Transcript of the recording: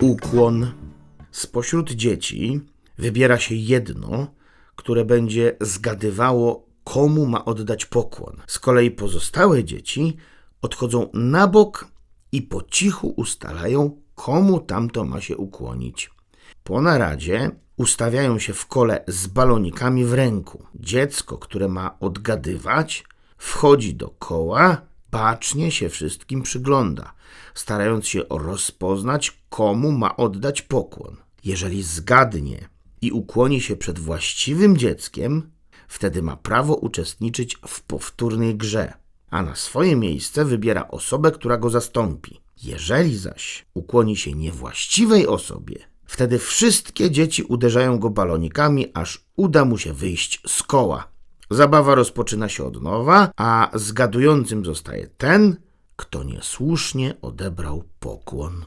Ukłon. Spośród dzieci wybiera się jedno, które będzie zgadywało, komu ma oddać pokłon. Z kolei pozostałe dzieci odchodzą na bok i po cichu ustalają, komu tamto ma się ukłonić. Po naradzie ustawiają się w kole z balonikami w ręku. Dziecko, które ma odgadywać, wchodzi do koła, bacznie się wszystkim przygląda, starając się rozpoznać, komu ma oddać pokłon. Jeżeli zgadnie i ukłoni się przed właściwym dzieckiem, wtedy ma prawo uczestniczyć w powtórnej grze, a na swoje miejsce wybiera osobę, która go zastąpi. Jeżeli zaś ukłoni się niewłaściwej osobie, wtedy wszystkie dzieci uderzają go balonikami, aż uda mu się wyjść z koła. Zabawa rozpoczyna się od nowa, a zgadującym zostaje ten, kto niesłusznie odebrał pokłon.